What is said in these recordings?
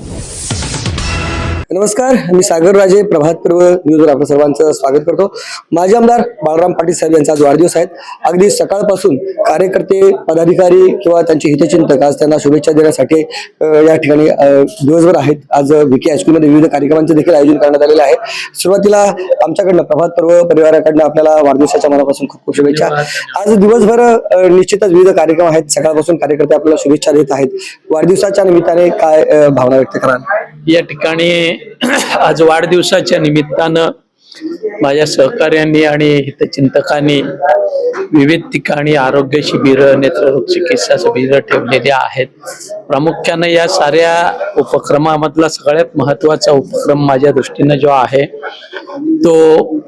you नमस्कार मी सागर राजे प्रभात पर्व न्यूजवर आपल्या सर्वांचं स्वागत करतो. माजी आमदार बाळराम पाटील साहेब यांचा आज वाढदिवस आहे. अगदी सकाळपासून कार्यकर्ते पदाधिकारी किंवा त्यांचे हितचिंतक आज त्यांना शुभेच्छा देण्यासाठी या ठिकाणी दिवसभर आहेत. आज विके हायस्कूलमध्ये विविध कार्यक्रमांचे देखील आयोजन करण्यात आलेले आहे. सुरुवातीला आमच्याकडनं प्रभात पर्व परिवाराकडनं आपल्याला वाढदिवसाच्या मनापासून खूप खूप शुभेच्छा. आज दिवसभर निश्चितच विविध कार्यक्रम आहेत. सकाळपासून कार्यकर्ते आपल्याला शुभेच्छा देत आहेत. वाढदिवसाच्या निमित्ताने काय भावना व्यक्त कराल? या ठिकाणी आज वाढदिवसाच्या निमित्तानं माझ्या सहकार्यांनी आणि हितचिंतकांनी विविध ठिकाणी आरोग्य शिबिरं नेत्ररोग चिकित्सा शिबिरं ठेवलेली आहेत. प्रामुख्यानं या साऱ्या उपक्रमामधला सगळ्यात महत्त्वाचा उपक्रम माझ्या दृष्टीनं जो आहे तो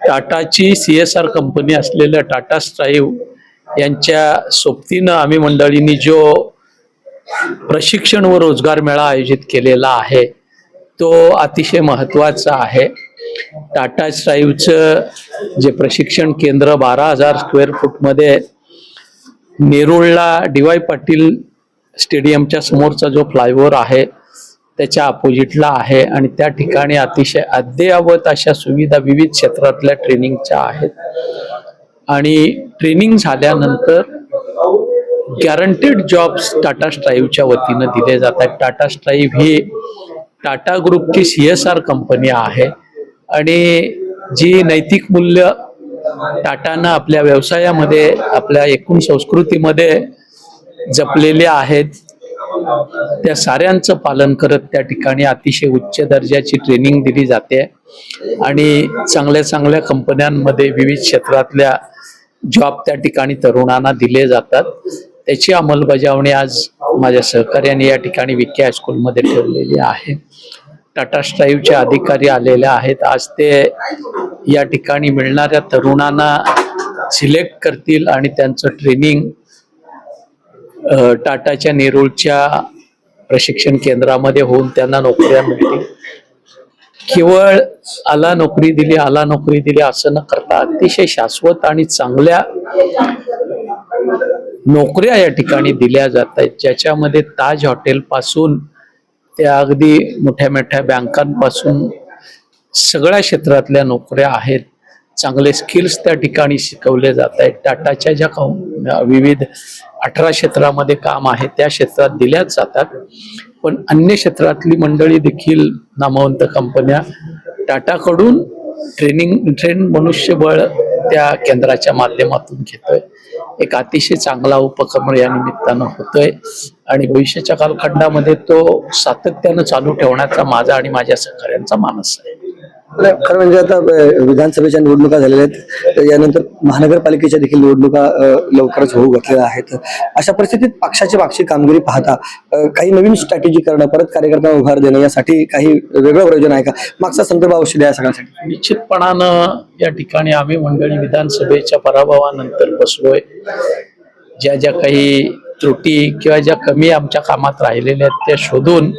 टाटाची सी एस आर कंपनी असलेल्या टाटा स्ट्राईव्ह यांच्या सोबतीनं आम्ही मंडळींनी जो प्रशिक्षण व रोजगार मेळा आयोजित केलेला आहे. तो अतिशय महत्त्वाचा आहे. टाटा स्ट्राईव्हचं जे प्रशिक्षण केंद्र बारा हजार स्क्वेअर फूटमध्ये नेरुळला डी वाय पाटील स्टेडियमच्या समोरचा जो फ्लायओव्हर आहे त्याच्या अपोजिटला आहे आणि त्या ठिकाणी अतिशय अद्ययावत अशा सुविधा विविध क्षेत्रातल्या ट्रेनिंगच्या आहेत. आणि ट्रेनिंग झाल्यानंतर गॅरंटेड जॉब्स टाटा स्ट्राईव्हच्या वतीनं दिले जात आहेत टाटा स्ट्राईव्ह ही टाटा ग्रुपची सी एस आर कंपनी आहे. आणि जी नैतिक मूल्य टाटानं आपल्या व्यवसायामध्ये आपल्या एकूण संस्कृतीमध्ये जपलेल्या आहेत त्या साऱ्यांचं पालन करत त्या ठिकाणी अतिशय उच्च दर्जाची ट्रेनिंग दिली जाते. आणि चांगल्या चांगल्या कंपन्यांमध्ये विविध क्षेत्रातल्या जॉब त्या ठिकाणी तरुणांना दिले जातात. त्याची अंमलबजावणी आज माझ्या सहकार्याने या ठिकाणी विखे हायस्कूलमध्ये ठेवलेली आहे. टाटा स्ट्राईव्हचे अधिकारी आलेले आहेत. आज ते या ठिकाणी मिळणाऱ्या तरुणांना सिलेक्ट करतील आणि त्यांचं ट्रेनिंग टाटाच्या नेरूळच्या प्रशिक्षण केंद्रामध्ये होऊन त्यांना नोकऱ्या मिळतील. केवळ आला नोकरी दिली आला नोकरी दिली असं न करता अतिशय शाश्वत आणि चांगल्या नोकऱ्या या ठिकाणी दिल्या जात आहेत. ज्याच्यामध्ये ताज हॉटेलपासून त्या अगदी मोठ्या मोठ्या बँकांपासून सगळ्या क्षेत्रातल्या नोकऱ्या आहेत. चांगले स्किल्स त्या ठिकाणी शिकवले जात आहेत. टाटाच्या ज्या विविध अठरा क्षेत्रामध्ये काम आहे त्या क्षेत्रात दिल्याच जातात. पण अन्य क्षेत्रातली मंडळी देखील नामवंत कंपन्या टाटाकडून ट्रेनिंग ट्रेन मनुष्यबळ त्या केंद्राच्या माध्यमातून घेतोय. एक अतिशय चांगला उपक्रम या निमित्तानं होतोय. आणि भविष्याच्या कालखंडामध्ये तो सातत्यानं चालू ठेवण्याचा माझा आणि माझ्या सहकार्यांचा मानस आहे. खरं म्हणजे आता विधानसभेच्या निवडणुका झालेल्या आहेत. तर यानंतर महानगरपालिकेच्या देखील निवडणुका लवकरच होऊ घातलेल्या आहेत. अशा परिस्थितीत पक्षाची मागची कामगिरी पाहता काही नवीन स्ट्रॅटेजी करणं परत कार्यकर्त्यांना उभार देणं यासाठी काही वेगळं प्रयोजन आहे का? मागचा संदर्भ अवश्य द्या सगळ्यांसाठी. निश्चितपणानं या ठिकाणी आम्ही मंडळी विधानसभेच्या पराभवानंतर बसलोय. ज्या ज्या काही त्रुटी किंवा ज्या कमी आमच्या कामात राहिलेल्या आहेत त्या शोधून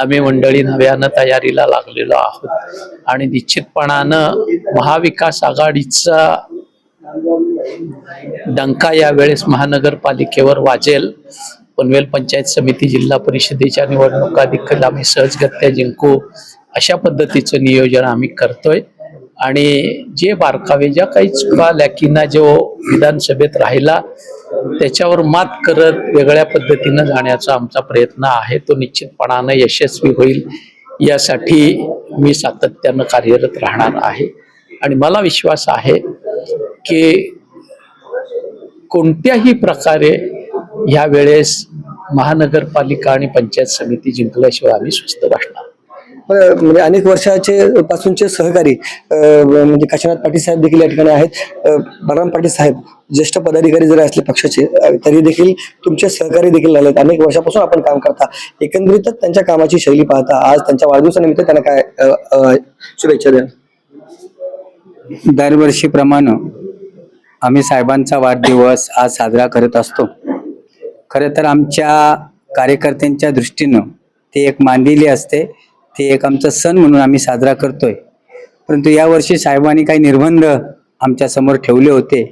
आम्ही मंडळी नव्यानं तयारीला लागलेलो आहोत. आणि निश्चितपणानं महाविकास आघाडीचा डंका यावेळेस महानगरपालिकेवर वाजेल. पनवेल पंचायत समिती जिल्हा परिषदेच्या निवडणुका देखील आम्ही सहजगत्या जिंकू. अशा पद्धतीचं नियोजन आम्ही करतोय. आणि जे बारकावे ज्या काही चुका लॅकींना जो विधानसभेत राहिला त्याच्यावर मात करत वेगळ्या पद्धतीनं जाण्याचा आमचा प्रयत्न आहे. तो निश्चितपणानं यशस्वी होईल यासाठी मी सातत्यानं कार्यरत राहणार आहे. आणि मला विश्वास आहे की कोणत्याही प्रकारे ह्या वेळेस महानगरपालिका आणि पंचायत समिती जिंकल्याशिवाय आम्ही स्वस्थ बसणार म्हणजे अनेक वर्षाचे पासूनचे सहकारी म्हणजे काशीनाथ पाटील साहेब देखील या ठिकाणी आहेत. बलराम पाटील साहेब ज्येष्ठ पदाधिकारी जरी असले पक्षाचे तरी देखील तुमचे सहकारी देखील झालेत अनेक वर्षापासून आपण काम करता. एकंदरीतच त्यांच्या कामाची शैली पाहता. आज त्यांच्या वाढदिवसानिमित्त त्यांना काय शुभेच्छा द्या. दरवर्षीप्रमाणे आम्ही साहेबांचा वाढदिवस आज साजरा करत असतो. खरं तर आमच्या कार्यकर्त्यांच्या दृष्टीनं ते एक मानलेली असते. ते एक आमचा सण म्हणून आम्ही साजरा करतोय. परंतु यावर्षी साहेबांनी काही निर्बंध आमच्यासमोर ठेवले होते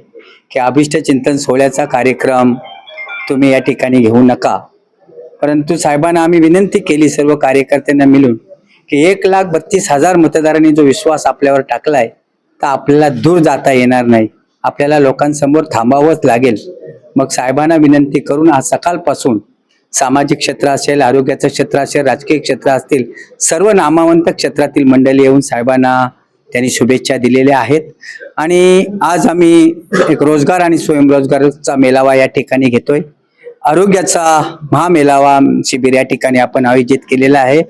की अभिष्ट चिंतन सोहळ्याचा कार्यक्रम तुम्ही या ठिकाणी घेऊ नका. परंतु साहेबांना आम्ही विनंती केली सर्व कार्यकर्त्यांना मिळून की एक लाख बत्तीस हजार मतदारांनी जो विश्वास आपल्यावर टाकलाय तर आपल्याला दूर जाता येणार नाही. आपल्याला लोकांसमोर थांबावंच लागेल. मग साहेबांना विनंती करून आज सकाळपासून सामाजिक क्षेत्र असेल आरोग्याचं क्षेत्र असेल राजकीय क्षेत्र असतील सर्व नामावंत क्षेत्रातील मंडळी येऊन साहेबांना त्यांनी शुभेच्छा दिलेल्या आहेत. आणि आज आम्ही एक रोजगार आणि स्वयंरोजगारचा मेळावा या ठिकाणी घेतोय. आरोग्याचा महामेळावा शिबिर या ठिकाणी आपण आयोजित केलेला आहे.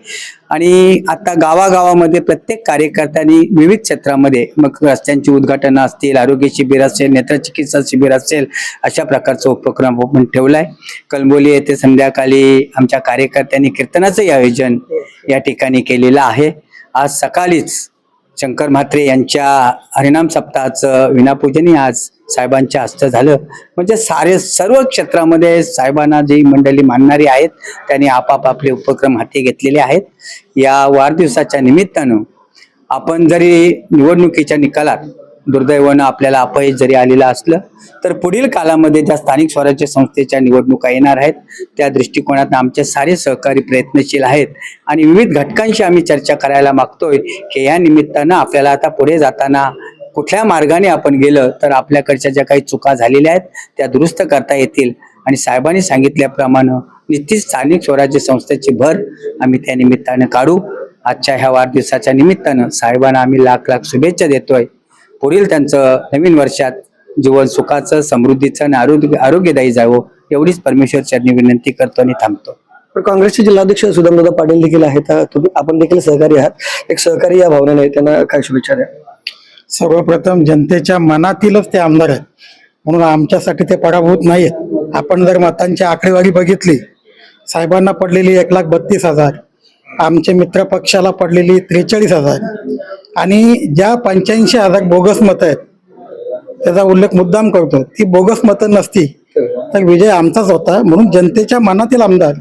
आणि आता गावागावामध्ये प्रत्येक कार्यकर्त्यांनी विविध क्षेत्रामध्ये मग रस्त्यांची उद्घाटनं असतील आरोग्य शिबिर असेल नेत्रचिकित्सा शिबिर असेल अशा प्रकारचा उपक्रम आपण ठेवलाय. कलंबोली येथे संध्याकाळी आमच्या कार्यकर्त्यांनी कीर्तनाचंही आयोजन या ठिकाणी केलेलं आहे. आज सकाळीच शंकर म्हात्रे यांच्या हरिनाम सप्ताहाचं विनापूजनही आज साहेबांच्या हस्ते झालं. म्हणजे सारे सर्व क्षेत्रामध्ये साहेबांना जी मंडळी मानणारी आहेत त्यांनी आपापले उपक्रम हाती घेतलेले आहेत. या वाढदिवसाच्या निमित्तानं आपण जरी निवडणुकीच्या निकालात दुर्दैवानं आपल्याला अपयश जरी आलेलं असलं तर पुढील काळामध्ये ज्या स्थानिक स्वराज्य संस्थेच्या निवडणुका येणार आहेत त्या दृष्टिकोनात आमचे सारे सहकारी प्रयत्नशील आहेत. आणि विविध घटकांशी आम्ही चर्चा करायला मागतोय की या निमित्तानं आपल्याला आता पुढे जाताना कुठल्या मार्गाने आपण गेलं तर आपल्याकडच्या ज्या काही चुका झालेल्या आहेत त्या दुरुस्त करता येतील. आणि साहेबांनी सांगितल्याप्रमाणे निश्चित स्थानिक स्वराज्य संस्थेची भर आम्ही त्या निमित्तानं काढू. आजच्या ह्या वाढदिवसाच्या निमित्तानं साहेबांना आम्ही लाख लाख शुभेच्छा देतोय. पुढील त्यांचं नवीन वर्षात जीवन सुखाचं समृद्धीचं आणि आरोग्य आरोग्यदायी जावं एवढीच परमेश्वर चरणी विनंती करतो आणि थांबतो. काँग्रेसचे जिल्हाध्यक्ष सुदामदादा पाटील देखील आहेत. तुम्ही आपण देखील सहकारी आहात. एक सहकारी या भावनेने त्यांना काय शुभेच्छा द्या? सर्वप्रथम जनतेच्या मनातीलच ते आमदार आहेत. म्हणून आमच्यासाठी ते पराभूत नाही आहेत आपण जर मतांची आकडेवारी बघितली साहेबांना पडलेली एक लाख बत्तीस हजार आमचे मित्र पक्षाला पडलेली त्रेचाळीस हजार आणि ज्या पंच्याऐंशी हजार बोगस मतं आहेत त्याचा उल्लेख मुद्दाम करतो. ती बोगस मतं नसती तर विजय आमचाच होता. म्हणून जनतेच्या मनातील आमदार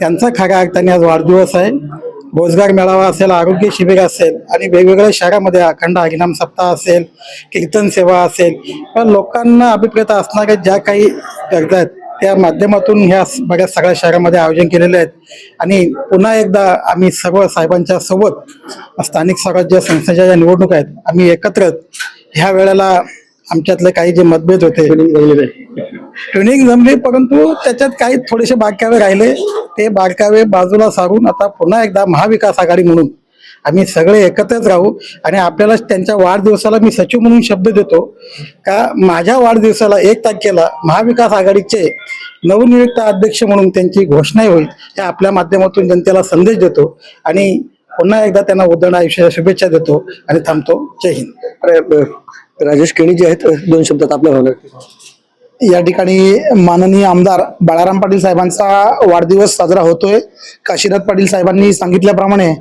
त्यांचा खऱ्या अर्थाने आज वाढदिवस आहे. रोजगार मेळावा असेल आरोग्य शिबिर असेल आणि वेगवेगळ्या शहरामध्ये अखंड हरिनाम सप्ताह असेल कीर्तन सेवा असेल. किंवा लोकांना अभिप्रेत असणाऱ्या ज्या काही गरजा आहेत त्या माध्यमातून ह्या बऱ्याच सगळ्या शहरामध्ये आयोजन केलेले आहेत. आणि पुन्हा एकदा आम्ही सर्व साहेबांच्या सोबत स्थानिक स्वराज्य संस्थेच्या ज्या निवडणुका आहेत आम्ही एकत्र ह्या वेळेला आमच्यातले काही जे मतभेद होते ट्रेनिंग जमली परंतु त्याच्यात काही थोडेसे बारकावे राहिले. ते बारकावे बाजूला सारून आता पुन्हा एकदा महाविकास आघाडी म्हणून आम्ही सगळे एकत्रच राहू आणि आपल्याला त्यांच्या वाढदिवसाला मी सचिव म्हणून शब्द देतो. का माझ्या वाढदिवसाला एक तारखेला महाविकास आघाडीचे नवनियुक्त अध्यक्ष म्हणून त्यांची घोषणा होईल हे आपल्या माध्यमातून जनतेला संदेश देतो. आणि पुन्हा एकदा त्यांना उद्धरण आयुष्याच्या शुभेच्छा देतो आणि थांबतो. जय हिंद. राजेश केणी जे आहेत दोन शब्दात आपल्या भावना या ठिकाणी माननीय आमदार बाळाराम पाटील साहेबांचा वाढदिवस साजरा होतोय. काशीनाथ पाटील साहेबांनी सांगितल्याप्रमाणे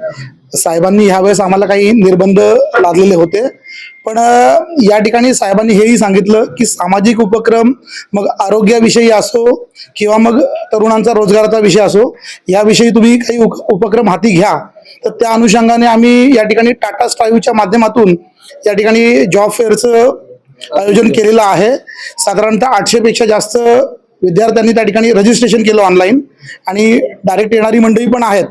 साहेबांनी ह्यावेळेस आम्हाला काही निर्बंध लादलेले होते. पण या ठिकाणी साहेबांनी हेही सांगितलं की सामाजिक उपक्रम मग आरोग्याविषयी असो किंवा मग तरुणांचा रोजगाराचा विषय असो याविषयी तुम्ही काही उपक्रम हाती घ्या. तर त्या अनुषंगाने आम्ही या ठिकाणी टाटा स्ट्राईव्हच्या माध्यमातून या ठिकाणी जॉब फेअरचं आयोजन केलेलं आहे. साधारणतः आठशेपेक्षा जास्त विद्यार्थ्यांनी त्या ठिकाणी रजिस्ट्रेशन केलं ऑनलाईन आणि डायरेक्ट येणारी मंडळी पण आहेत.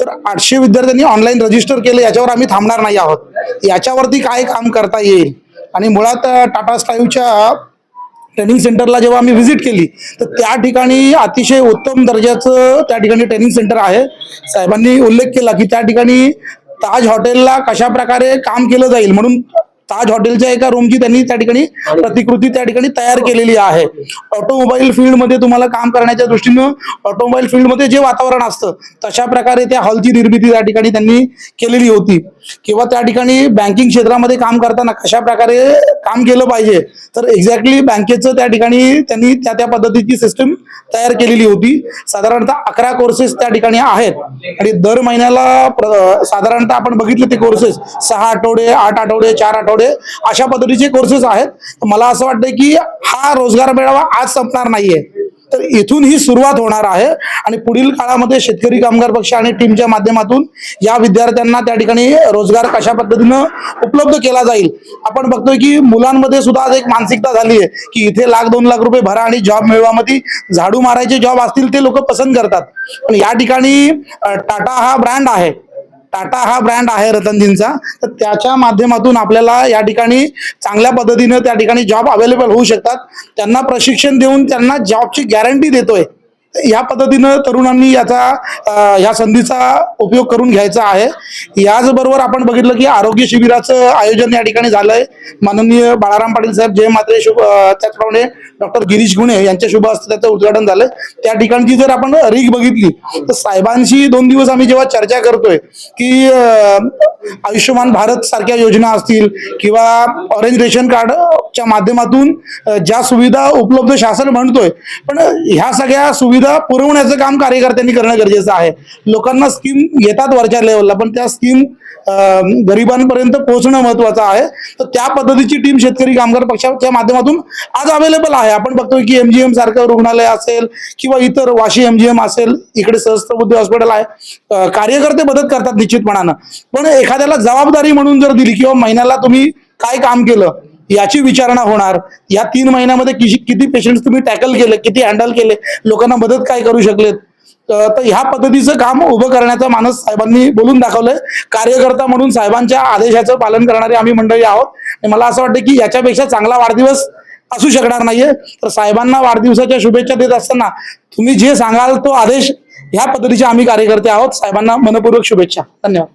तर आठशे विद्यार्थ्यांनी ऑनलाईन रजिस्टर केलं याच्यावर आम्ही थांबणार नाही आहोत. याच्यावरती काय काम करता येईल? आणि मुळात टाटा स्टाईव्हच्या ट्रेनिंग सेंटरला जेव्हा आम्ही व्हिजिट केली तर त्या ठिकाणी अतिशय उत्तम दर्जाचं त्या ठिकाणी ट्रेनिंग सेंटर आहे. साहेबांनी उल्लेख केला की त्या ठिकाणी ताज हॉटेलला कशा प्रकारे काम केलं जाईल म्हणून ताज हॉटेलच्या एका रूमची त्यांनी त्या ठिकाणी प्रतिकृती त्या ठिकाणी तयार केलेली आहे. ऑटोमोबाईल फील्डमध्ये तुम्हाला काम करण्याच्या दृष्टीनं ऑटोमोबाईल फील्डमध्ये जे वातावरण असतं तशा प्रकारे त्या हॉलची निर्मिती त्या ठिकाणी त्यांनी केलेली होती. किंवा त्या ठिकाणी बँकिंग क्षेत्रामध्ये काम करताना कशा प्रकारे काम केलं पाहिजे तर एक्झॅक्टली बँकेचं त्या ठिकाणी त्यांनी त्या त्या पद्धतीची सिस्टम तयार केलेली होती. साधारणतः अकरा कोर्सेस त्या ठिकाणी आहेत. आणि दर महिन्याला साधारणतः आपण बघितले ते कोर्सेस सहा आठवडे आठ आठवडे चार आठवडे अशा पद्धतीचे कोर्सेस आहेत. मला असं वाटतं की हा रोजगार मेळावा आज संपणार नाहीये. तर इथून ही सुरुवात होणार आहे. आणि पुढील काळामध्ये शेतकरी कामगार पक्ष आणि टीमच्या माध्यमातून या विद्यार्थ्यांना त्या ठिकाणी रोजगार कशा पद्धतीनं उपलब्ध केला जाईल? आपण बघतोय की मुलांमध्ये सुद्धा आज एक मानसिकता झाली आहे की इथे लाख दोन लाख रुपये भरा आणि जॉब मिळवामध्ये झाडू मारायचे जॉब असतील ते लोक पसंत करतात. पण या ठिकाणी टाटा हा ब्रँड आहे. टाटा हा ब्रँड आहे रतनजींचा. तर त्याच्या माध्यमातून आपल्याला या ठिकाणी चांगल्या पद्धतीने त्या ठिकाणी जॉब अवेलेबल होऊ शकतात. त्यांना प्रशिक्षण देऊन त्यांना जॉबची गॅरंटी देतोय. या पद्धतीनं तरुणांनी याचा ह्या संधीचा उपयोग करून घ्यायचा आहे. याचबरोबर आपण बघितलं की आरोग्य शिबिराचं आयोजन या ठिकाणी झालंय. माननीय बाळाराम पाटील साहेब जय मात्रे शुभ त्याचप्रमाणे डॉक्टर गिरीश गुणे यांच्या शुभ हस्ते त्याचं उद्घाटन झालंय त्या ठिकाणची जर आपण रीग बघितली तर साहेबांशी दोन दिवस आम्ही जेव्हा चर्चा करतोय की आयुष्यमान भारत सारख्या योजना असतील किंवा ऑरेंज रेशन कार्डच्या माध्यमातून ज्या सुविधा उपलब्ध शासन म्हणतोय पण ह्या सगळ्या सुविधा पुरवण्याचं काम कार्यकर्त्यांनी करणं गरजेचं आहे. लोकांना स्कीम येतात वरच्या लेवलला पण त्या स्कीम गरिबांपर्यंत पोहोचणं महत्वाचं आहे. तर त्या पद्धतीची टीम शेतकरी कामगार पक्षाच्या माध्यमातून आज अवेलेबल आहे. आपण बघतोय की एमजीएम सारखं रुग्णालय असेल किंवा इतर वाशी एमजीएम असेल इकडे सहस्त्रबुद्धी हॉस्पिटल आहे कार्यकर्ते मदत करतात निश्चितपणानं. पण एखाद्याला जबाबदारी म्हणून जर दिली किंवा महिन्याला तुम्ही काय काम केलं याची विचारणा होणार. या तीन महिन्यामध्ये किती किती पेशंट तुम्ही टॅकल केले किती हँडल केले लोकांना मदत काय करू शकलेत? तर ह्या पद्धतीचं काम उभं करण्याचा मानस साहेबांनी बोलून दाखवलंय. कार्यकर्ता म्हणून साहेबांच्या आदेशाचं पालन करणारे आम्ही मंडळी आहोत. मला असं वाटतं की याच्यापेक्षा चांगला वाढदिवस असू शकणार नाहीये. तर साहेबांना वाढदिवसाच्या शुभेच्छा देत असताना तुम्ही जे सांगाल तो आदेश ह्या पद्धतीचे आम्ही कार्यकर्ते आहोत. साहेबांना मनपूर्वक शुभेच्छा. धन्यवाद.